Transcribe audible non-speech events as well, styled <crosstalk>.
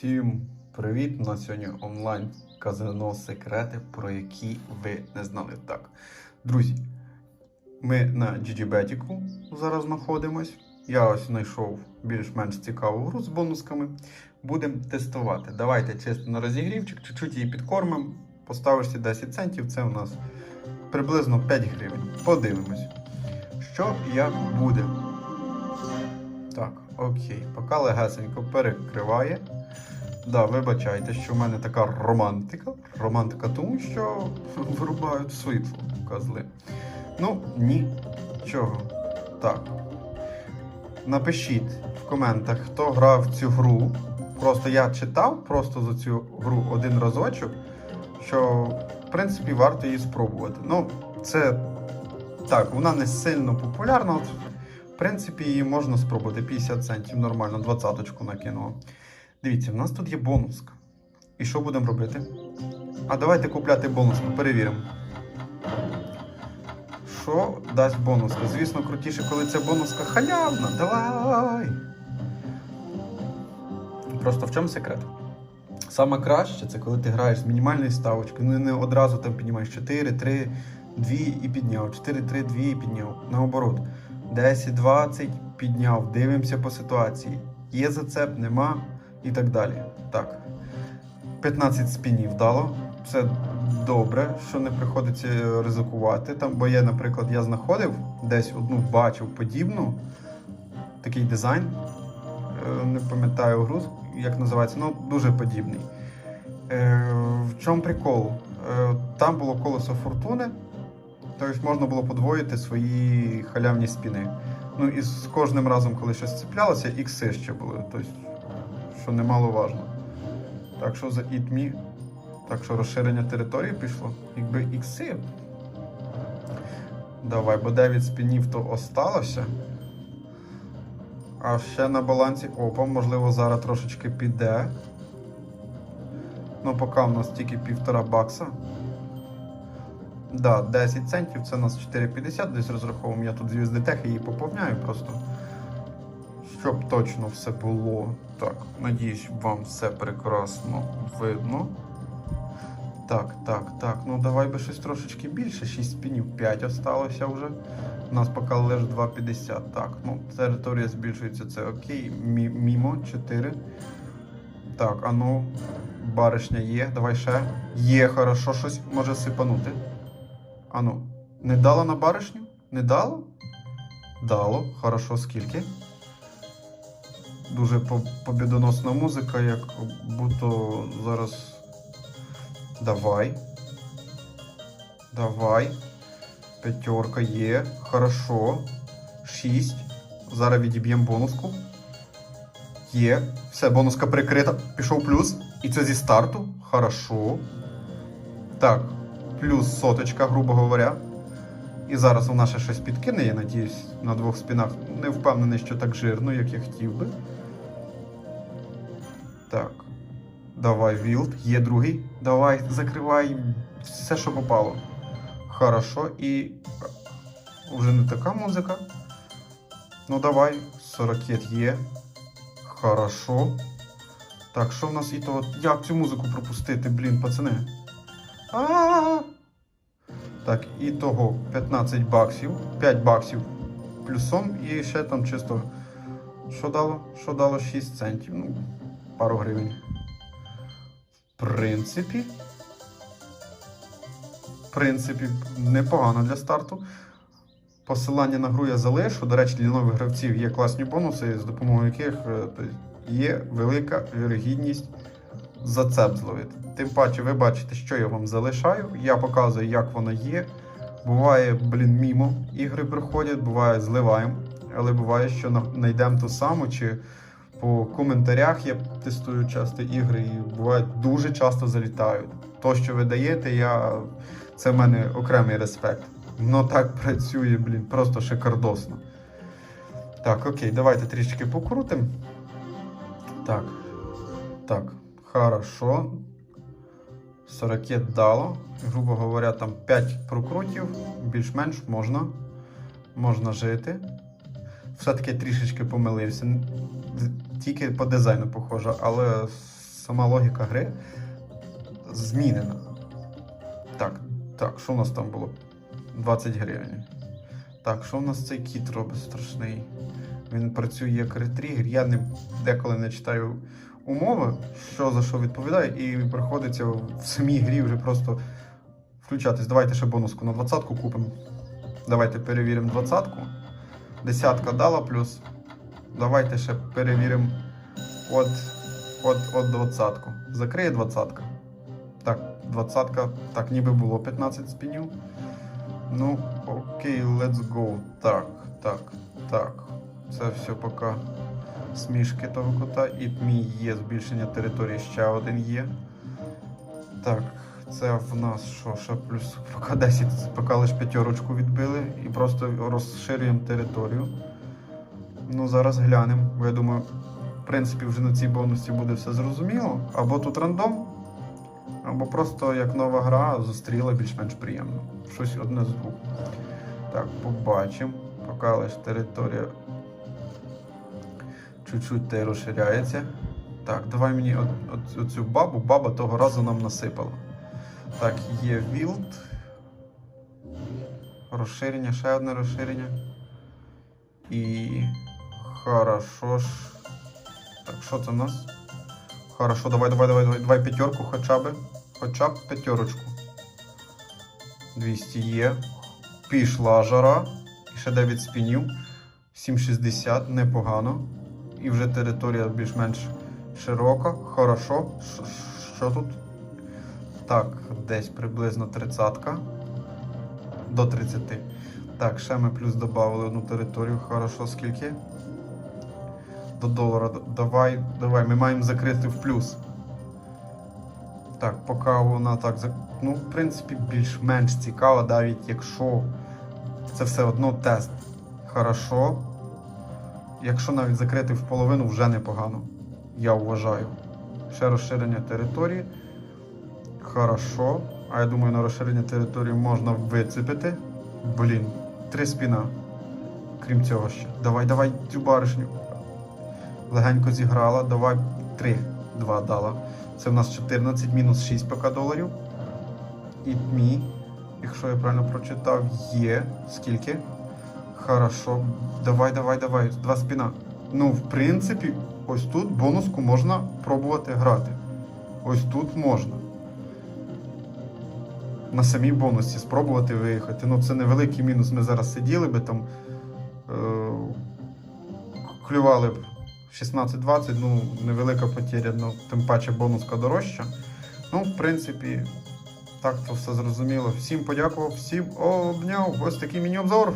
Всім привіт! На сьогодні онлайн казино секрети, про які ви не знали. Так, друзі, ми на GGBet зараз знаходимось. Я ось знайшов більш-менш цікаву гру з бонусками. Будемо тестувати. Давайте чисто на розігрівчик, чуть-чуть її підкормимо. Поставишся 10 центів, це у нас приблизно 5 гривень. Подивимось, що як буде. Так, окей, поки легесенько перекриває. Да, вибачайте, що в мене така романтика. Романтика тому, що <laughs> вирубають світло козли. Ну, нічого. Так. Напишіть в коментах, хто грав цю гру. Просто я читав просто за цю гру один разочок, що в принципі варто її спробувати. Ну, це так, вона не сильно популярна. В принципі, її можна спробувати. 50 центів нормально, 20-ку накинуло. Дивіться, в нас тут є бонуска. І що будемо робити? А давайте купляти бонуску, перевіримо. Що дасть бонуска? Звісно, крутіше, коли ця бонуска халявна. Давай! Просто в чому секрет? Саме краще це коли ти граєш з мінімальної ставочки. Ну не одразу там піднімаєш 4, 3, 2 і підняв. 4, 3, 2 і підняв. Наоборот. 10, 20 підняв. Дивимося по ситуації. Є зацеп, нема і так далі. Так. 15 спінів дало. Це добре, що не приходиться ризикувати. Там, бо я, наприклад, я знаходив десь одну бачив подібну. Такий дизайн. Е, Не пам'ятаю гру, як називається, ну дуже подібний. Е, В чому прикол? Е, Там було колесо фортуни, тобто можна було подвоїти свої халявні спіни. Ну і з кожним разом, коли щось цеплялося, ікси ще були. Тобто, що немаловажно. Так що за Me, так що розширення території пішло. Якби ікси. Давай, бо 9 спінів то осталося. А ще на балансі опа, можливо, зараз трошечки піде. Ну, поки в нас тільки півтора бакса. Да, 10 центів, це у нас 4,50 десь розраховуємо. Я тут з USDT її поповняю просто. Щоб точно все було. Так, надіюсь, вам все прекрасно видно. Так, так, так. Ну давай би щось трошечки більше. 6 спінів, 5 осталося вже. У нас поки лише 2,50. Так, ну територія збільшується, це окей. Мі- мімо 4. Так, а ну, баришня є. Давай ще. Є, хорошо, щось може сипанути. А ну, не дало на баришню? Не дало? Дало. Хорошо, скільки? Дуже побідоносна музика, як будто зараз. Давай. Давай. П'ятерка є. Хорошо. Шість. Зараз відіб'ємо бонуску. Є. Все, бонуска прикрита. Пішов плюс. І це зі старту. Хорошо. Так. Плюс соточка, грубо говоря. І зараз вона ще щось підкине, я надіюсь, на двох спінах. Не впевнений, що так жирно, як я хотів би. Так. Давай, Вілд. Є другий. Давай, закривай все, що попало. Хорошо. І. Уже не така музика. Ну давай, 40 є. Хорошо. Так, що в нас і то. Як цю музику пропустити, блін, пацани? А-а-а! Так, і того 15 баксів, 5 баксів плюсом і ще там чисто. Що дало? Що дало 6 центів? Ну, пару гривень. В принципі. В принципі, непогано для старту. Посилання на гру я залишу. До речі, для нових гравців є класні бонуси, з допомогою яких е, є велика вірогідність зацеп зловити. Тим паче, ви бачите, що я вам залишаю. Я показую, як воно є. Буває, блін, мімо ігри приходять, буває, зливаємо. Але буває, що знайдемо ту саму, чи по коментарях я тестую часто ігри, і буває дуже часто залітають. То, що ви даєте, я... це в мене окремий респект. Воно так працює, блін, просто шикардосно. Так, окей, давайте трішки покрутимо. Так. Так, хорошо. 40 дало. Грубо говоря, там 5 прокрутів, більш-менш можна. Можна жити. Все-таки трішечки помилився. Тільки по дизайну похоже, але сама логіка гри змінена. Так, так, що у нас там було? 20 гривень. Так, що в нас цей кіт робить страшний? Він працює як ретрігер. Я не, деколи не читаю умови, що за що відповідає, і приходиться в самій грі вже просто включатись. Давайте ще бонуску на 20-ку купимо. Давайте перевіримо 20-ку. Десятка дала плюс. Давайте ще перевіримо от, от, от 20-ку. Закриє 20-ка. Так, 20-ка, так, ніби було 15 спінів. Ну, окей, let's go. Так, так, так. Це все поки смішки того кота. І мій є збільшення території, ще один є. Так, це в нас що, ще плюс поки 10, поки лише п'ятерочку відбили і просто розширюємо територію. Ну, зараз глянемо. Бо я думаю, в принципі, вже на цій бонусі буде все зрозуміло. Або тут рандом, або просто як нова гра зустріла більш-менш приємно. Щось одне з двох. Так, побачимо. Поки лише територія чуть-чуть те розширяється. Так, давай мені оцю бабу. Баба того разу нам насипала. Так, є вілд. Розширення, ще одне розширення. І. Хорошо ж. Так, що це в нас? Хорошо, давай, давай, давай, давай, давай п'ятерку хоча б. Хоча б п'ятерочку. 200 є. Пішла жара. І ще 9 спінів. 7,60, непогано. І вже територія більш-менш широка. Хорошо. Що тут? Так, десь приблизно 30-ка. До 30. Так, ще ми плюс додали одну територію. Хорошо, скільки? До долара. Давай, давай, ми маємо закрити в плюс. Так, поки вона так зак- Ну, в принципі, більш-менш цікаво, навіть якщо це все одно тест. Хорошо. Якщо навіть закрити в половину, вже непогано. Я вважаю. Ще розширення території. Хорошо. А я думаю, на розширення території можна вицепити. Блін, три спіна. Крім цього ще. Давай, давай цю баришню. Легенько зіграла. Давай три. Два дала. Це в нас 14 мінус 6 ПК доларів. І мій, якщо я правильно прочитав, є. Скільки? Хорошо. Давай, давай, давай. Два спіна. Ну, в принципі, ось тут бонуску можна пробувати грати. Ось тут можна. На самій бонусі спробувати виїхати. Ну, це невеликий мінус. Ми зараз сиділи би там. Е- клювали б 16-20, ну, невелика потеря, ну, тим паче бонуска дорожча. Ну, в принципі, так то все зрозуміло. Всім подякував, всім обняв. Ось такий міні-обзор.